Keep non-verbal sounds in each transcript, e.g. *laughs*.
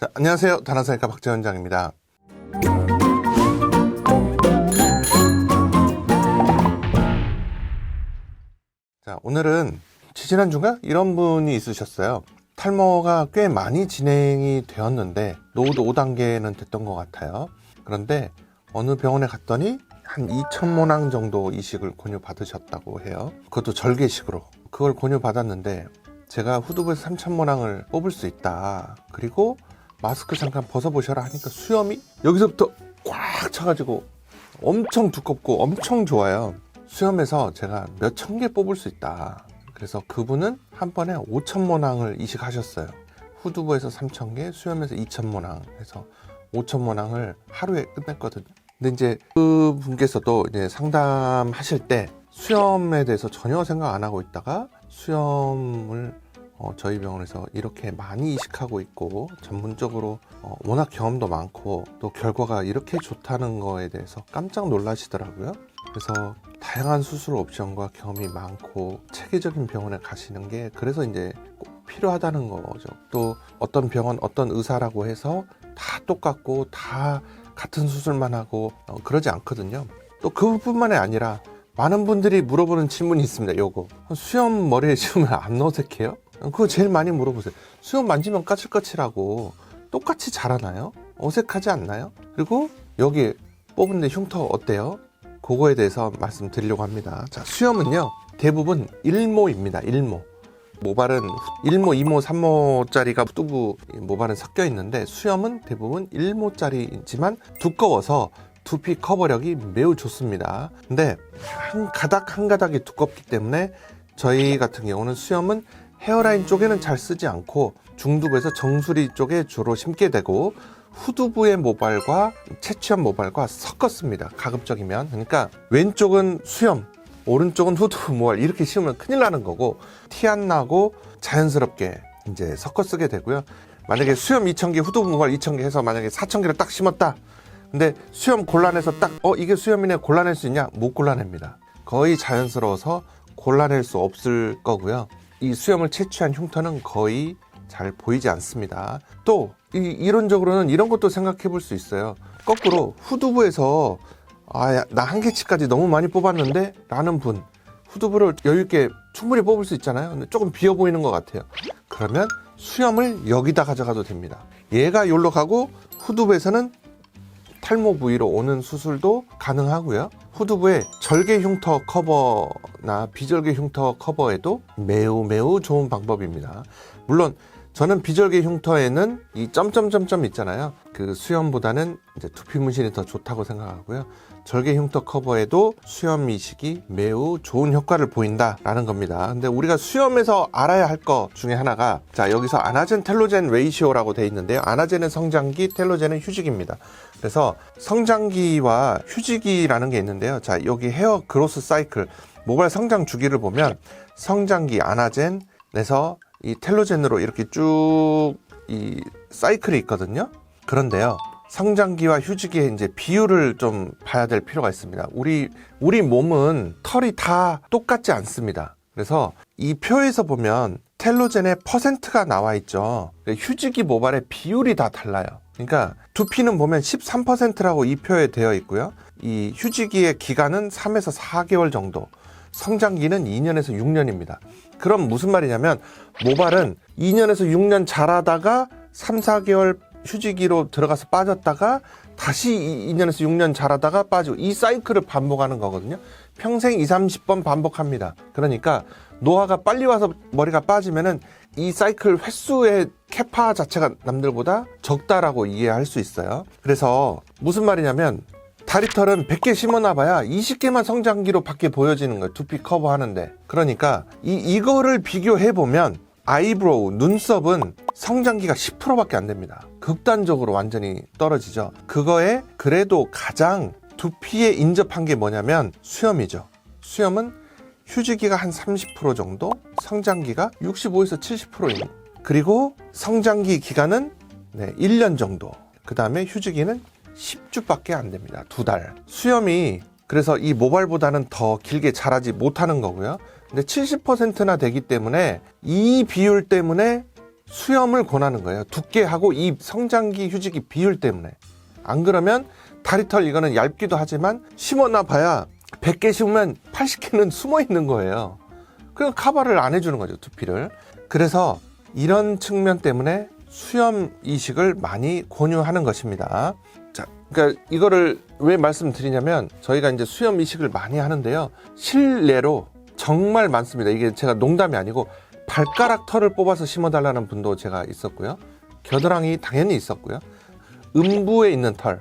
자, 안녕하세요. 다나사니까 박재원장입니다. 자, 오늘은 지지난주가 이런 분이 있으셨어요. 탈모가 꽤 많이 진행이 되었는데 노후도 5단계는 됐던 것 같아요. 그런데 어느 병원에 갔더니 한 2천모낭 정도 이식을 권유받으셨다고 해요. 그것도 절개식으로. 그걸 권유받았는데 제가 후두부에서 3천모낭을 뽑을 수 있다. 그리고 마스크 잠깐 벗어보셔라 하니까 수염이 여기서부터 꽉 차가지고 엄청 두껍고 엄청 좋아요. 수염에서 제가 몇 천 개 뽑을 수 있다. 그래서 그분은 한 번에 5천 모낭을 이식하셨어요. 후두부에서 3천 개, 수염에서 2천 모낭 해서 5천 모낭을 하루에 끝냈거든요. 근데 이제 그 분께서도 이제 상담하실 때 수염에 대해서 전혀 생각 안 하고 있다가 수염을 어, 저희 병원에서 이렇게 많이 이식하고 있고 전문적으로 어, 워낙 경험도 많고 또 결과가 이렇게 좋다는 거에 대해서 깜짝 놀라시더라고요. 그래서 다양한 수술 옵션과 경험이 많고 체계적인 병원에 가시는 게 그래서 이제 꼭 필요하다는 거죠. 또 어떤 병원, 어떤 의사라고 해서 다 똑같고 다 같은 수술만 하고 어, 그러지 않거든요. 또 그뿐만이 아니라 많은 분들이 물어보는 질문이 있습니다. 요거 수염 머리에 *laughs* 씌우면 안 어색해요? 그거 제일 많이 물어보세요. 수염 만지면 까칠까칠하고 똑같이 자라나요? 어색하지 않나요? 그리고 여기 뽑은데 흉터 어때요? 그거에 대해서 말씀드리려고 합니다. 자, 수염은요, 대부분 일모입니다. 일모. 모발은 1모, 2모, 3모짜리가 뚜부 모발은 섞여 있는데 수염은 대부분 1모짜리지만 두꺼워서 두피 커버력이 매우 좋습니다. 근데 한 가닥 한 가닥이 두껍기 때문에 저희 같은 경우는 수염은 헤어라인 쪽에는 잘 쓰지 않고 중두부에서 정수리 쪽에 주로 심게 되고 후두부의 모발과 채취한 모발과 섞었습니다. 가급적이면. 그러니까 왼쪽은 수염, 오른쪽은 후두부 모발 이렇게 씌우면 큰일 나는 거고 티 안 나고 자연스럽게 이제 섞어 쓰게 되고요. 만약에 수염 2,000개, 후두부 모발 2,000개 해서 만약에 4,000개를 딱 심었다. 근데 수염 골라내서 딱, 어, 이게 수염이네 골라낼 수 있냐? 못 골라냅니다. 거의 자연스러워서 골라낼 수 없을 거고요. 이 수염을 채취한 흉터는 거의 잘 보이지 않습니다. 또, 이, 이론적으로는 이런 것도 생각해 볼 수 있어요. 거꾸로 후두부에서 아, 나 한계치까지 너무 많이 뽑았는데? 라는 분. 후두부를 여유있게 충분히 뽑을 수 있잖아요. 근데 조금 비어 보이는 것 같아요. 그러면 수염을 여기다 가져가도 됩니다. 얘가 여기로 가고 후두부에서는 탈모 부위로 오는 수술도 가능하고요. 후두부의 절개 흉터 커버나 비절개 흉터 커버에도 매우 매우 좋은 방법입니다. 물론 저는 비절개 흉터에는 이 점점점점 있잖아요. 그 수염보다는 이제 두피 문신이 더 좋다고 생각하고요. 절개 흉터 커버에도 수염 이식이 매우 좋은 효과를 보인다라는 겁니다. 근데 우리가 수염에서 알아야 할 것 중에 하나가 자 여기서 아나젠 텔로젠 레이시오라고 돼 있는데요. 아나젠은 성장기, 텔로젠은 휴직입니다. 그래서 성장기와 휴직이라는 게 있는데요. 자 여기 헤어 그로스 사이클 모발 성장 주기를 보면 성장기 아나젠에서 이 텔로젠으로 이렇게 쭉 이 사이클이 있거든요. 그런데요. 성장기와 휴직의 이제 비율을 좀 봐야 될 필요가 있습니다. 우리 우리 몸은 털이 다 똑같지 않습니다. 그래서 이 표에서 보면 텔로젠의 퍼센트가 나와 있죠. 휴직이 모발의 비율이 다 달라요. 그러니까 두피는 보면 13%라고 이 표에 되어 있고요. 이 휴지기의 기간은 3에서 4개월 정도. 성장기는 2년에서 6년입니다. 그럼 무슨 말이냐면 모발은 2년에서 6년 자라다가 3, 4개월 휴지기로 들어가서 빠졌다가 다시 2년에서 6년 자라다가 빠지고 이 사이클을 반복하는 거거든요. 평생 2, 30번 반복합니다. 그러니까 노화가 빨리 와서 머리가 빠지면은 이 사이클 횟수의 캐파 자체가 남들보다 적다라고 이해할 수 있어요. 그래서 무슨 말이냐면 다리털은 100개 심어놔봐야 20개만 성장기로 밖에 보여지는 거예요. 두피 커버 하는데. 그러니까 이, 이거를 비교해보면 아이브로우, 눈썹은 성장기가 10%밖에 안 됩니다. 극단적으로 완전히 떨어지죠. 그거에 그래도 가장 두피에 인접한 게 뭐냐면 수염이죠. 수염은 휴지기가 한 30% 정도, 성장기가 65에서 70%입니다. 그리고 성장기 기간은 네, 1년 정도. 그 다음에 휴지기는 10주밖에 안 됩니다. 두 달. 수염이 그래서 이 모발보다는 더 길게 자라지 못하는 거고요. 근데 70%나 되기 때문에 이 비율 때문에 수염을 권하는 거예요. 두께하고 이 성장기 휴지기 비율 때문에. 안 그러면 다리털 이거는 얇기도 하지만 심어놔 봐야 100개 심으면 80개는 숨어 있는 거예요. 그럼 카바를 안 해주는 거죠, 두피를. 그래서 이런 측면 때문에 수염 이식을 많이 권유하는 것입니다. 자, 그러니까 이거를 왜 말씀드리냐면 저희가 이제 수염 이식을 많이 하는데요. 실례로 정말 많습니다. 이게 제가 농담이 아니고 발가락 털을 뽑아서 심어달라는 분도 제가 있었고요. 겨드랑이 당연히 있었고요. 음부에 있는 털.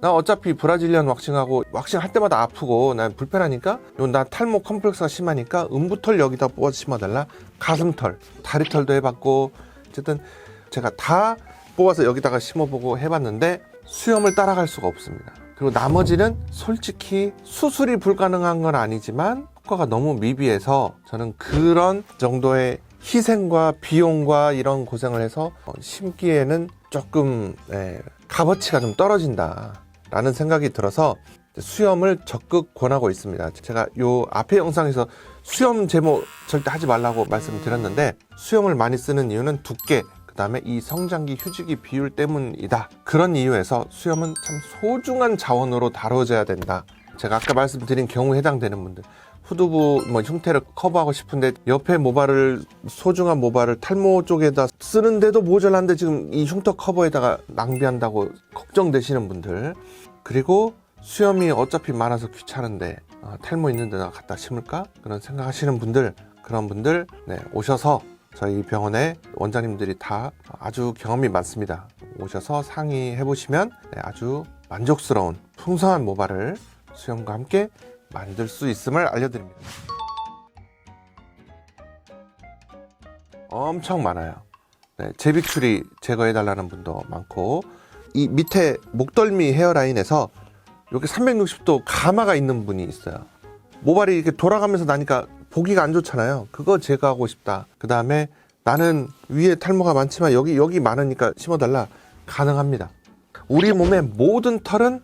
나 어차피 브라질리언 왁싱하고 왁싱 할 때마다 아프고 난 불편하니까 요나 탈모 컴플렉스가 심하니까 음부털 여기다 뽑아서 심어달라 가슴털 다리털도 해봤고 어쨌든 제가 다 뽑아서 여기다가 심어보고 해봤는데 수염을 따라갈 수가 없습니다 그리고 나머지는 솔직히 수술이 불가능한 건 아니지만 효과가 너무 미비해서 저는 그런 정도의 희생과 비용과 이런 고생을 해서 어, 심기에는 조금 예, 값어치가 좀 떨어진다라는 생각이 들어서 수염을 적극 권하고 있습니다. 제가 요 앞에 영상에서 수염 제모 절대 하지 말라고 말씀드렸는데 수염을 많이 쓰는 이유는 두께 그 다음에 이 성장기 휴지기 비율 때문이다. 그런 이유에서 수염은 참 소중한 자원으로 다뤄져야 된다. 제가 아까 말씀드린 경우에 해당되는 분들 후두부 뭐 흉태를 커버하고 싶은데 옆에 모발을 소중한 모발을 탈모 쪽에다 쓰는데도 모자란데 지금 이 흉터 커버에다가 낭비한다고 걱정되시는 분들 그리고 수염이 어차피 많아서 귀찮은데 어, 탈모 있는 데다 갖다 심을까 그런 생각하시는 분들 그런 분들 네, 오셔서 저희 병원에 원장님들이 다 아주 경험이 많습니다 오셔서 상의해 보시면 네, 아주 만족스러운 풍성한 모발을 수염과 함께 만들 수 있음을 알려드립니다. 엄청 많아요. 네, 제비추리 제거해 달라는 분도 많고, 이 밑에 목덜미 헤어라인에서 여기 360도 가마가 있는 분이 있어요. 모발이 이렇게 돌아가면서 나니까 보기가 안 좋잖아요. 그거 제거하고 싶다. 그 다음에 나는 위에 탈모가 많지만 여기, 여기 많으니까 심어달라. 가능합니다. 우리 몸의 모든 털은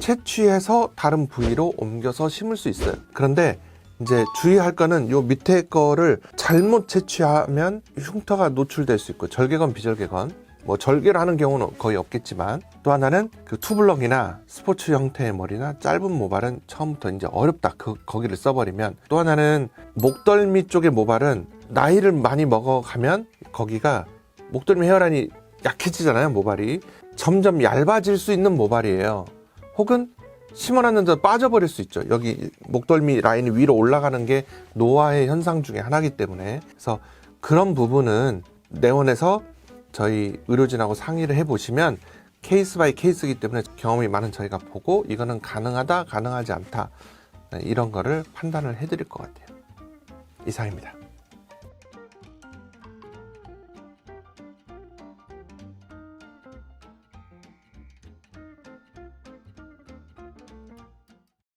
채취해서 다른 부위로 옮겨서 심을 수 있어요. 그런데 이제 주의할 거는 요 밑에 거를 잘못 채취하면 흉터가 노출될 수 있고 절개건 비절개건 뭐 절개를 하는 경우는 거의 없겠지만 또 하나는 그 투블럭이나 스포츠 형태의 머리나 짧은 모발은 처음부터 이제 어렵다. 그 거기를 써버리면 또 하나는 목덜미 쪽의 모발은 나이를 많이 먹어가면 거기가 목덜미 헤어라인이 약해지잖아요 모발이. 점점 얇아질 수 있는 모발이에요. 혹은 심어놨는데 빠져버릴 수 있죠. 여기 목덜미 라인이 위로 올라가는 게 노화의 현상 중에 하나이기 때문에. 그래서 그런 부분은 내원에서 저희 의료진하고 상의를 해보시면 케이스 바이 케이스이기 때문에 경험이 많은 저희가 보고 이거는 가능하다, 가능하지 않다 네, 이런 거를 판단을 해드릴 것 같아요. 이상입니다.